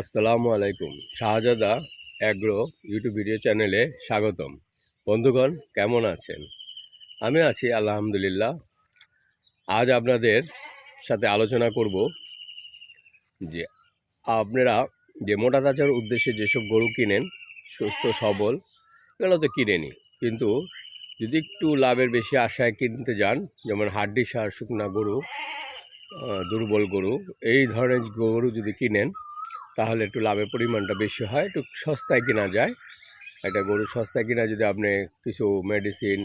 আসসালামু আলাইকুম। শাহজাদা agro YouTube video চ্যানেলে স্বাগতম। বন্ধুগণ, কেমন আছেন? আমি আছি, আলহামদুলিল্লাহ। আজ আপনাদের সাথে আলোচনা করব যে আপনারা যে মোটা তাজার উদ্দেশ্যে যেসব গরু কিনেন, সুস্থ, সবল, এগুলো তো কিনেনি কিন্তু যদি একটু লাভের বেশি আশায় কিনতে যান, যেমন হাড্ডি সার, শুকনা গরু দুর্বল গরু, এই ধরনের গরু যদি কিনেন তাহলে একটু লাভের পরিমাণটা বেশি হয়, একটু সস্তায় কেনা যায়। একটা গরু সস্তায় কিনা যদি আপনি কিছু মেডিসিন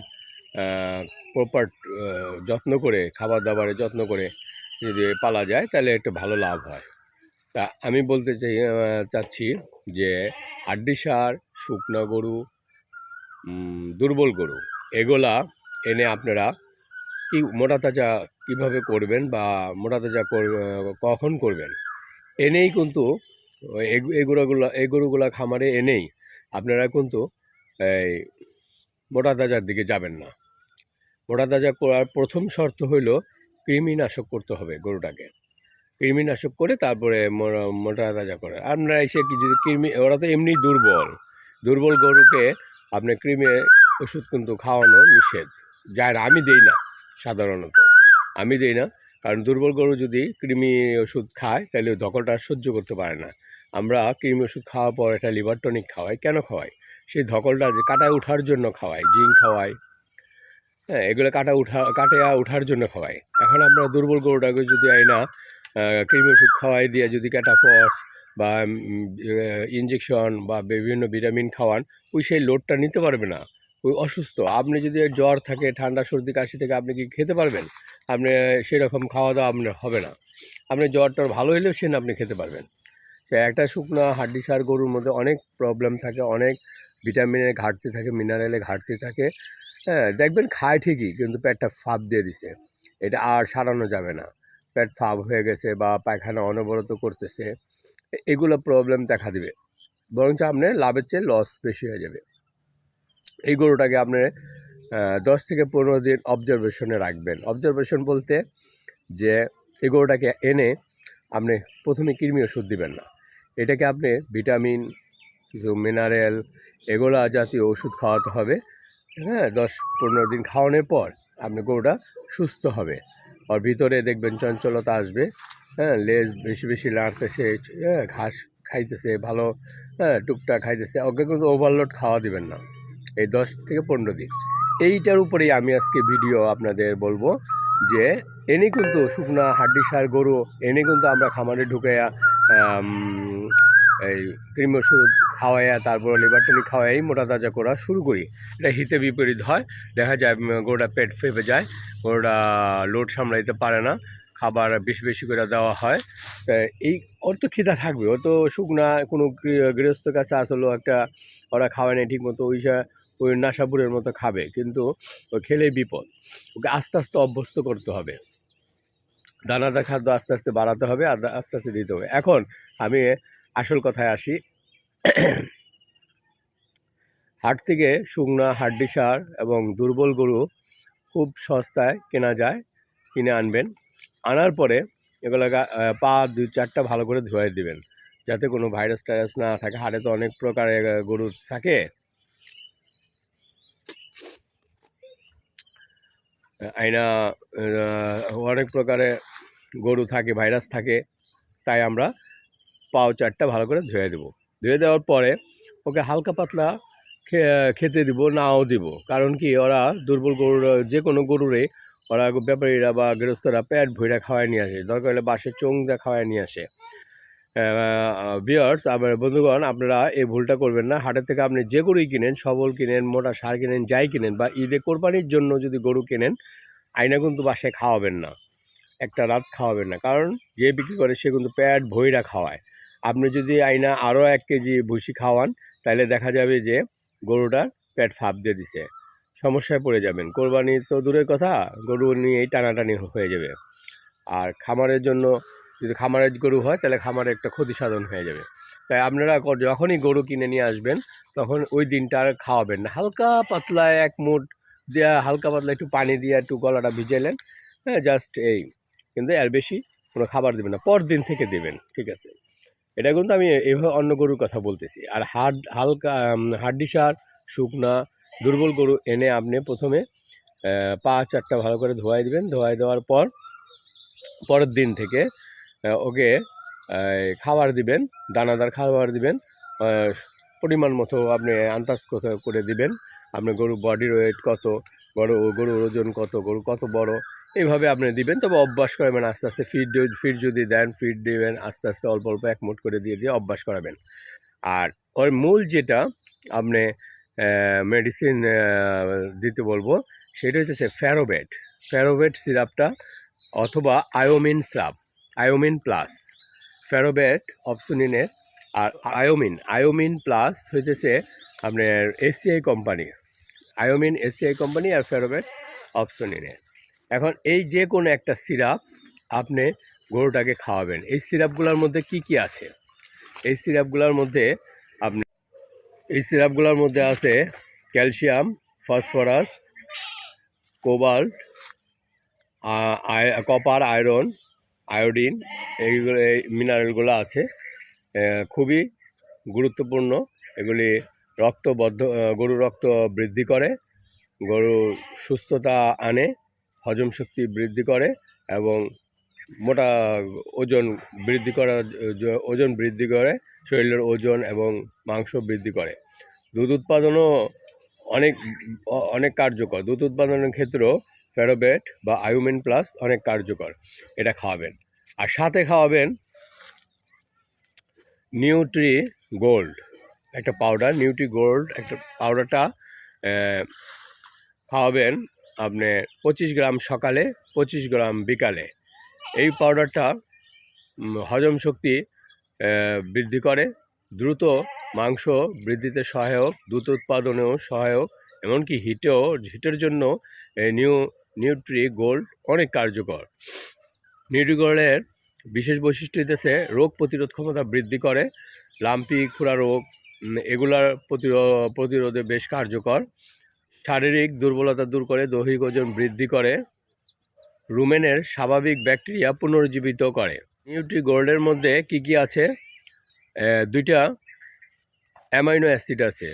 প্রপার যত্ন করে খাবার দাবারে যত্ন করে যদি পালা যায়, তাহলে একটু ভালো লাভ হয়। তা আমি বলতে চাই চাচ্ছি যে হাড্ডি সার শুকনো গরু দুর্বল গরু, এগুলা এনে আপনারা কি মোটা তাজা কীভাবে করবেন বা মোটা তাজা কখন করবেন? এনেই কিন্তু এই গরুগুলো এই গরুগুলা খামারে এনেই আপনারা কিন্তু এই মোটা তাজার দিকে যাবেন না। মোটা তাজা করার প্রথম শর্ত হইল কৃমিনাশক করতে হবে গরুটাকে। কৃমিনাশক করে তারপরে মোটা- তাজা করে। আপনারা এসে কি যদি কৃমি, ওরা তো এমনি দুর্বল। দুর্বল গরুকে আপনি কৃমি ওষুধ কিন্তু খাওয়ানো নিষেধ। না আমি দেই না, সাধারণত। আমি দেই না, কারণ দুর্বল গরু যদি কৃমি ওষুধ খায়, তাহলে ধকলটা সহ্য করতে পারে না। আমরা কৃমি ওষুধ খাওয়ার পর একটা লিভার টনিক খাওয়াই। কেন খাওয়াই? সেই ধকলটা কাটায় ওঠার জন্য খাওয়াই, জিঙ্ক খাওয়াই। হ্যাঁ এগুলো কাটা উঠা কাটিয়া ওঠার জন্য খাওয়াই। এখন আমরা দুর্বল গরুটাকে যদি আই না কৃমি ওষুধ খাওয়াই দিয়ে যদি ক্যাটাফস বা ইঞ্জেকশন বা বিভিন্ন ভিটামিন খাওয়ান, ওই সেই লোডটা নিতে পারবে না। ওই অসুস্থ। আপনি যদি জ্বর থাকে, ঠান্ডা, সর্দি, কাশি থেকে আপনি কি খেতে পারবেন? আপনি সেরকম খাওয়া দাওয়া আপনার হবে না। আপনি জ্বর টর ভালো হলেও সেন আপনি খেতে পারবেন। একটা শুকনো হাড্ডি সার গরুর মধ্যে অনেক প্রবলেম থাকে, অনেক ভিটামিনের ঘাটতি থাকে মিনারেলের ঘাটতি থাকে। হ্যাঁ দেখবেন খায় ঠিকই, কিন্তু পেটটা ফাঁপ দিয়ে দিছে। এটা আর সারানো যাবে না। পেট ফাঁপ হয়ে গেছে বা পায়খানা অনবরত করতেছে এগুলো প্রবলেম দেখা দিবে। বরঞ্চ আপনার লাভের চেয়ে লস বেশি হয়ে যাবে। এই গরুটাকে আপনি দশ থেকে পনেরো দিন অবজারভেশনে রাখবেন। অবজারভেশন বলতে যে, এই গরুটাকে এনে আপনি প্রথমে কৃমি ওষুধ দিবেন না। এটাকে আপনি ভিটামিন, কিছু মিনারেল এগুলা জাতীয় ওষুধ খাওয়াতে হবে। হ্যাঁ দশ পনেরো দিন খাওয়ানোর পর আপনি গরুটা সুস্থ হবে। আর ভিতরে দেখবেন চঞ্চলতা আসবে। হ্যাঁ লেজ বেশি বেশি নাড়তেছে হ্যাঁ ঘাস খাইতেছে, ভালো হ্যাঁ টুকটাক খাইতেছে। ওকে কিন্তু ওভারলোড খাওয়া দিবেন না। এই দশ থেকে পনেরো দিন। এইটার উপরেই আমি আজকে ভিডিও আপনাদের বলব যে, এনে কিন্তু শুকনা হাড্ডি সার গরু, এনে কিন্তু আমরা খামারে ঢুকাইয়া এই কৃমি ওষুধ খাওয়াইয়া, তারপর লিভার টনিক খাওয়াই মোটা তাজা করা শুরু করি। এটা হিতে বিপরীত হয়। দেখা যায় গরুটা পেট ফেপে যায় গরুটা লোড সামলাইতে পারে না, খাবার বেশি বেশি করে দেওয়া হয়। এই, ওর তো খিদা থাকবে ও তো শুকনা, কোনো গৃহ- গৃহস্থর কাছে আসলেও একটা, ওরা খাওয়ায় না ঠিক মতো ওই ওই নাশাপুরের মতো খাবে, কিন্তু ও খেলেই বিপদ। ওকে আস্তে আস্তে অভ্যস্ত করতে হবে। দানাদার খাদ্য আস্তে আস্তে বাড়াতে হবে আর আস্তে আস্তে দিতে হবে। এখন আমি আসল কথায় আসি। হাট থেকে শুকনা হাড্ডি সার এবং দুর্বল গরু খুব সস্তায় কেনা যায়, কিনে আনবেন। আনার পরে এগুলো পা দুই চারটা ভালো করে ধুয়ে দিবেন। যাতে কোনো ভাইরাস টাইরাস না থাকে। হাটে তো অনেক প্রকারের গরু থাকে। আইনা অনেক প্রকারে গরু থাকে, ভাইরাস থাকে, তাই আমরা পাও চারটা ভালো করে ধুয়ে দেবো। ধুয়ে দেওয়ার পরে ওকে হালকা পাতলা খেতে দিব, নাও দিব। কারণ কি, ওরা দুর্বল গরুর, যে কোনো গরুরে ওরা ব্যাপারীরা বা গৃহস্থরা পেট ভইরা খাওয়ায় নিয়ে আসে। দরকার হলে বাসে চোং দিয়ে খাওয়ায় নিয়ে আসে। বিয়ার্স আমার বন্ধুগণ, আপনারা এই ভুলটা করবেন না। হাটের থেকে আপনি যে গরুই কিনেন, সবল কিনেন, মোটা সার কিনেন, যাই কিনেন, বা ঈদে কোরবানির জন্য যদি গরু কিনেন, আইনা কিন্তু বাসায় খাওয়াবেন না। একটা রাত খাওয়াবেন না। কারণ যে বিক্রি করে, সে কিন্তু পেট ভইরা খাওয়ায়। আপনি যদি আইনা আরও এক কেজি ভুসি খাওয়ান, তাহলে দেখা যাবে যে গরুটার পেট ফাঁপ দিয়ে দিছে। সমস্যায় পড়ে যাবেন। কোরবানি তো দূরের কথা, গরু নিয়েই টানাটানি হয়ে যাবে। আর খামারের জন্য যদি খামারের গরু হয়, তাহলে খামারে একটা ক্ষতি সাধন হয়ে যাবে। তাই আপনারা যখনই গরু কিনে নিয়ে আসবেন, তখন ওই দিনটা আর খাওয়াবেন না। হালকা পাতলা এক মুঠ দেওয়া হালকা পাতলা একটু পানি দিয়ে একটু গলাটা ভিজাইলেন হ্যাঁ জাস্ট এই। কিন্তু এর বেশি কোনো খাবার দেবেন না। পর দিন থেকে দেবেন, ঠিক আছে? এটা কিন্তু আমি এভাবে অন্য গরুর কথা বলতেছি। আর হাড, হালকা হাড্ডি সার, শুকনা, দুর্বল গরু এনে আপনি প্রথমে পা চারটা ভালো করে ধোয়াই দিবেন। ধোয়াই দেওয়ার পর, পরের দিন থেকে ওকে খাবার দিবেন, দানাদার খাবার দিবেন পরিমাণ মতো আপনি আন্দাজ করে দিবেন, আপনি গরু বডির ওয়েট কত, গরু, গরুর ওজন কত, গরু কত বড়, এইভাবে আপনি দিবেন। তবে অভ্যাস করাবেন, আস্তে আস্তে ফিড ফিড যদি দেন ফিড দিবেন, আস্তে আস্তে অল্প অল্প এক মুঠ করে দিয়ে দিয়ে অভ্যাস করাবেন। আর ওর মূল যেটা আপনি মেডিসিন দিতে বলব, সেটা হচ্ছে ফ্যারোবেট ফ্যারোবেট সিরাপটা অথবা আয়োমিন সিরাপ আয়োমিন প্লাস। ফ্যারোবেট অপসনিনের আর আয়োমিন। আয়োমিন প্লাস হইতেছে আপনার এসিআই কোম্পানি। আয়োমিন এসিআই কোম্পানি আর ফেরোবেট অপশনিনের এখন এই যে কোনো একটা সিরাপ আপনি গরুটাকে খাওয়াবেন। এই সিরাপগুলোর মধ্যে কি কি আছে? এই সিরাপগুলোর মধ্যে আপনি এই সিরাপগুলোর মধ্যে আছে calcium, phosphorus, cobalt copper, iron iodine, এইগুলো, এই মিনারেলগুলো আছে। খুবই গুরুত্বপূর্ণ। এগুলি রক্তবদ্ধ গরুর রক্ত বৃদ্ধি করে, গরুর সুস্থতা আনে, হজম শক্তি বৃদ্ধি করে এবং মোটা ওজন বৃদ্ধি করার ওজন বৃদ্ধি করে, শরীরের ওজন এবং মাংস বৃদ্ধি করে। দুধ উৎপাদনও অনেক অনেক কার্যকর। দুধ উৎপাদনের ক্ষেত্রেও ফেরোবেট বা আয়ুমিন প্লাস অনেক কার্যকর। এটা খাওয়াবেন। আর সাথে খাওয়াবেন নিউট্রি গোল্ড একটা পাউডার নিউট্রি গোল্ড একটা পাউডারটা খাওয়াবেন আপনি পঁচিশ গ্রাম সকালে, পঁচিশ গ্রাম বিকালে। এই পাউডারটা হজম শক্তি বৃদ্ধি করে। দ্রুত মাংস বৃদ্ধিতে সহায়ক দুধ উৎপাদনেও সহায়ক, এমনকি হিটেও, হিটের জন্য নিউ নিউট্রি গোল্ড অনেক কার্যকর। নিউট্রি গোল্ডের বিশেষ বৈশিষ্ট্য হইতেছে, রোগ প্রতিরোধ ক্ষমতা বৃদ্ধি করে। লাম্পি, খুরা রোগ এগুলার প্রতিরো- প্রতিরোধে বেশ কার্যকর। শারীরিক দুর্বলতা দূর করে, দৈহিক ওজন বৃদ্ধি করে। রুমেনের স্বাভাবিক ব্যাকটেরিয়া পুনর্জীবিত করে। নিউট্রি গোল্ডের মধ্যে কি কি আছে? দুইটা অ্যামাইনো অ্যাসিড আছে,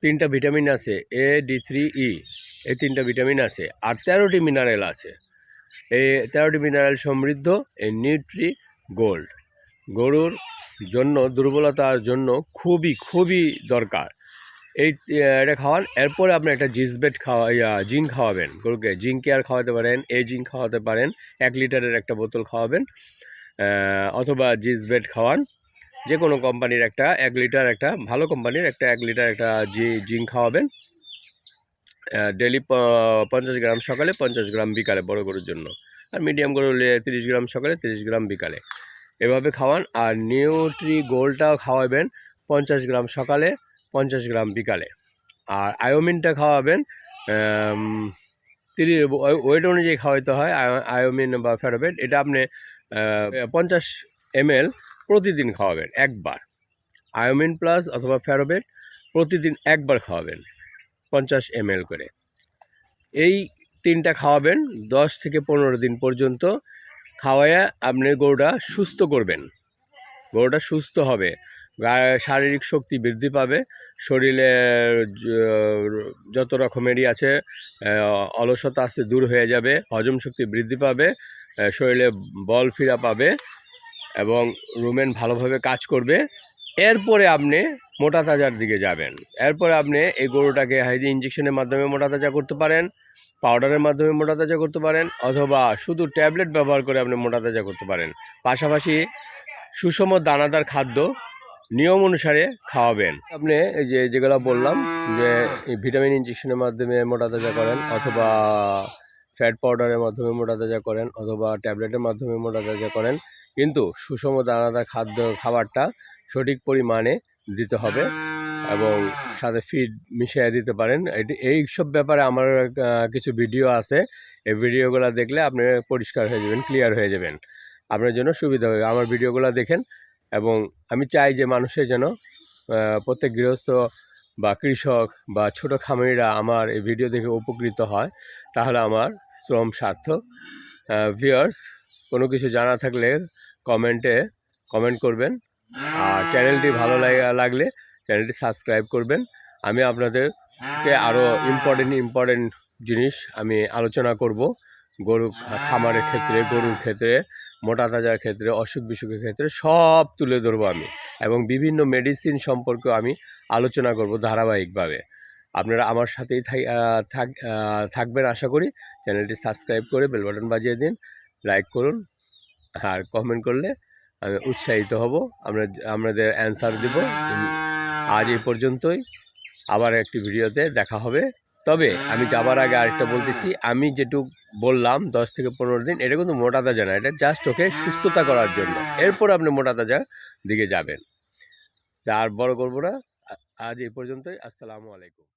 তিনটা ভিটামিন আছে, এ, ডি থ্রি ই, এই তিনটা ভিটামিন আছে, আর তেরোটি মিনারেল আছে। এই তেরোটি মিনারেল সমৃদ্ধ এই নিউট্রি গোল্ড গরুর জন্য দুর্বলতার জন্য খুবই খুবই দরকার। এই এটা খাওয়ান। এরপরে আপনি একটা জিসবেট খাওয়া জিঙ্ক খাওয়াবেন। গরুকে জিঙ্ক কেয়ার খাওয়াতে পারেন, এ জিঙ্ক খাওয়াতে পারেন, এক লিটারের একটা বোতল খাওয়াবেন অথবা জিসবেট খাওয়ান। যে কোনো কোম্পানির একটা, এক লিটার একটা, ভালো কোম্পানির একটা, এক লিটার একটা জি, জিঙ্ক খাওয়াবেন। ডেলি পঞ্চাশ গ্রাম সকালে পঞ্চাশ গ্রাম বিকালে বড় গরুর জন্য। আর মিডিয়াম গরু হলে তিরিশ গ্রাম সকালে তিরিশ গ্রাম বিকালে। এভাবে খাওয়ান আর নিউট্রি গোলটাও খাওয়াবেন পঞ্চাশ গ্রাম সকালে, পঞ্চাশ গ্রাম বিকালে। আর আয়োমিনটা খাওয়াবেন তিরিশ ওয়েট অনুযায়ী খাওয়াইতে হয়, আয়- আয়োমিন বা ফেরোবেট এটা আপনি পঞ্চাশ এমএল প্রতিদিন খাওয়াবেন, একবার। আয়োমিন প্লাস অথবা ফেরোবেট প্রতিদিন একবার খাওয়াবেন। পঞ্চাশ এমএল করে। এই তিনটা খাওয়াবেন, দশ থেকে পনেরো দিন পর্যন্ত খাওয়াইয়া আপনি গরুটা সুস্থ করবেন। গরুটা সুস্থ হবে শারীরিক শক্তি বৃদ্ধি পাবে, শরীরে যত রকমেরই আছে অলসতা আছে দূর হয়ে যাবে, হজম শক্তি বৃদ্ধি পাবে শরীরে বল ফিরা পাবে এবং রুমেন ভালোভাবে কাজ করবে। এরপরে আপনি মোটা তাজার দিকে যাবেন। এরপর আপনি এই গরুটাকে হাইজি ইঞ্জেকশনের মাধ্যমে মোটা তাজা করতে পারেন, পাউডারের মাধ্যমে মোটা তাজা করতে পারেন, অথবা শুধু ট্যাবলেট ব্যবহার করে আপনি মোটা তাজা করতে পারেন। পাশাপাশি সুষম দানাদার খাদ্য নিয়ম অনুসারে খাওয়াবেন। আপনি যে, যেগুলো বললাম, যে ভিটামিন ইঞ্জেকশনের মাধ্যমে মোটা তাজা করেন, অথবা ফ্যাট পাউডারের মাধ্যমে মোটা তাজা করেন, অথবা ট্যাবলেটের মাধ্যমে মোটা তাজা করেন, কিন্তু সুষম দানাদার খাদ্য খাবারটা সঠিক পরিমাণে দিতে হবে এবং সাথে ফিড মিশিয়ে দিতে পারেন। এটি এই সব ব্যাপারে আমার কিছু ভিডিও আছে। এই ভিডিওগুলো দেখলে আপনি পরিষ্কার হয়ে যাবেন ক্লিয়ার হয়ে যাবেন। আপনার জন্য সুবিধা হবে। আমার ভিডিওগুলো দেখেন এবং আমি চাই যে মানুষের যেন প্রত্যেক গৃহস্থ বা কৃষক বা ছোট খামারিরা আমার এই ভিডিও দেখে উপকৃত হয়। তাহলে আমার শ্রম সার্থক ভিউয়ার্স কোনো কিছু জানা থাকলে কমেন্টে কমেন্ট করবেন। আর চ্যানেলটি ভালো লাগা- লাগলে চ্যানেলটি সাবস্ক্রাইব করবেন। আমি আপনাদেরকে আরও ইম্পর্টেন্ট ইম্পর্টেন্ট জিনিস আমি আলোচনা করব। গরু খামারের ক্ষেত্রে গরুর ক্ষেত্রে মোটা তাজার ক্ষেত্রে অসুখ বিসুখের ক্ষেত্রে সব তুলে ধরবো আমি। এবং বিভিন্ন মেডিসিন সম্পর্কেও আমি আলোচনা করব ধারাবাহিকভাবে। আপনারা আমার সাথেই থাই- থাক থাকবেন আশা করি। চ্যানেলটি সাবস্ক্রাইব করে বেল বাটন বাজিয়ে দিন লাইক করুন আর কমেন্ট করলে উৎসাহিত হব। আমরা আপনাদের অ্যান্সার দেব। আজ এই পর্যন্তই। আবার একটি ভিডিওতে দেখা হবে। তবে আমি যাবার আগে আরেকটা বলতেছি আমি যেটুক বললাম দশ থেকে পনেরো দিন এটা কিন্তু মোটা তাজা না এটা জাস্ট ওকে সুস্থতা করার জন্য। এরপর আপনি মোটা তাজা দিকে যাবেন। আর বড় করব না। আজ এই পর্যন্তই। আসসালামু আলাইকুম।